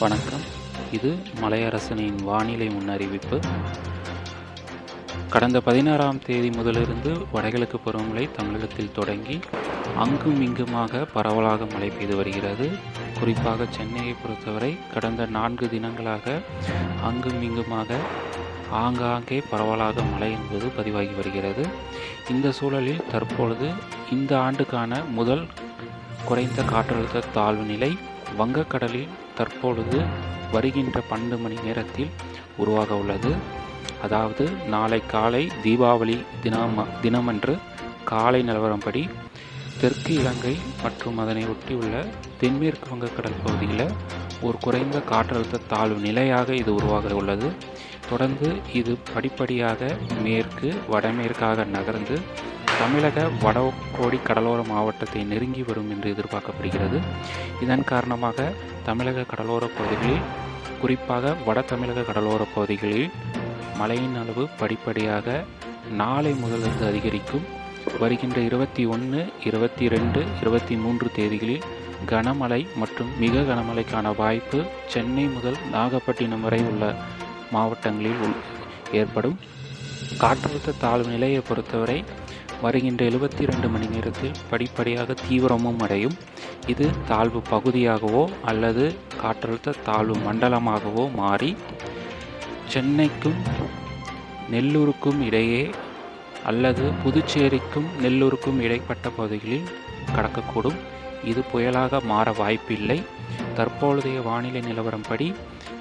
வணக்கம். இது மலையரசனின் வானிலை முன்னறிவிப்பு. கடந்த பதினாறாம் தேதி முதலிருந்து வடகிழக்கு பருவமழை தமிழகத்தில் தொடங்கி அங்கும் இங்குமாக பரவலாக மழை பெய்து வருகிறது. குறிப்பாக சென்னையை பொறுத்தவரை கடந்த நான்கு தினங்களாக அங்கும் இங்குமாக ஆங்காங்கே பரவலாக மழை என்பது பதிவாகி வருகிறது. இந்த சூழலில் தற்பொழுது இந்த ஆண்டுக்கான முதல் குறைந்த காற்றழுத்த தாழ்வு நிலை வங்கக்கடலில் தற்பொழுது வருகின்ற பன்னெண்டு மணி நேரத்தில் உருவாக உள்ளது. அதாவது நாளை காலை தீபாவளி தினம் தினமன்று காலை நிலவரம்படி தெற்கு இலங்கை மற்றும் அதனை ஒட்டியுள்ள தென்மேற்கு வங்கக்கடல் பகுதியில் ஒரு குறைந்த காற்றழுத்த தாழ்வு நிலையாக இது உருவாக உள்ளது. தொடர்ந்து இது படிப்படியாக மேற்கு வடமேற்காக நகர்ந்து தமிழக வடகோடி கடலோர மாவட்டத்தை நெருங்கி வரும் என்று எதிர்பார்க்கப்படுகிறது. இதன் காரணமாக தமிழக கடலோர பகுதிகளில் குறிப்பாக வட தமிழக கடலோர பகுதிகளில் மழையின் அளவு படிப்படியாக நாளை முதலிருந்து அதிகரிக்கும். வருகின்ற இருபத்தி ஒன்று இருபத்தி ரெண்டு இருபத்தி மூன்று தேதிகளில் கனமழை மற்றும் மிக கனமழைக்கான வாய்ப்பு சென்னை முதல் நாகப்பட்டினம் வரை உள்ள மாவட்டங்களில் ஏற்படும். காற்றழுத்த தாழ்வு நிலையை பொறுத்தவரை வருகின்ற எழுபத்தி ரெண்டு மணி நேரத்தில் படிப்படியாக தீவிரமும் அடையும். இது தாழ்வு பகுதியாகவோ அல்லது காற்றழுத்த தாழ்வு மண்டலமாகவோ மாறி சென்னைக்கும் நெல்லூருக்கும் இடையே அல்லது புதுச்சேரிக்கும் நெல்லூருக்கும் இடைப்பட்ட பகுதிகளில் கடக்கக்கூடும். இது புயலாக மாற வாய்ப்பில்லை. தற்பொழுதைய வானிலை நிலவரம்படி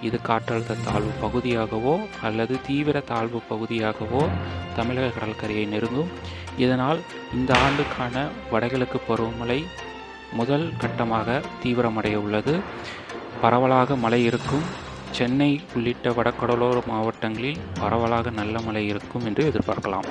இது காற்றழுத்த தாழ்வு பகுதியாகவோ அல்லது தீவிர தாழ்வு பகுதியாகவோ தமிழக கடற்கரையை நெருங்கும். இதனால் இந்த ஆண்டுக்கான வடகிழக்கு பருவமழை முதல் கட்டமாக தீவிரமடைய உள்ளது. பரவலாக மழை இருக்கும். சென்னை உள்ளிட்ட வடகடலோர மாவட்டங்களில் பரவலாக நல்ல மழை இருக்கும் என்று எதிர்பார்க்கலாம்.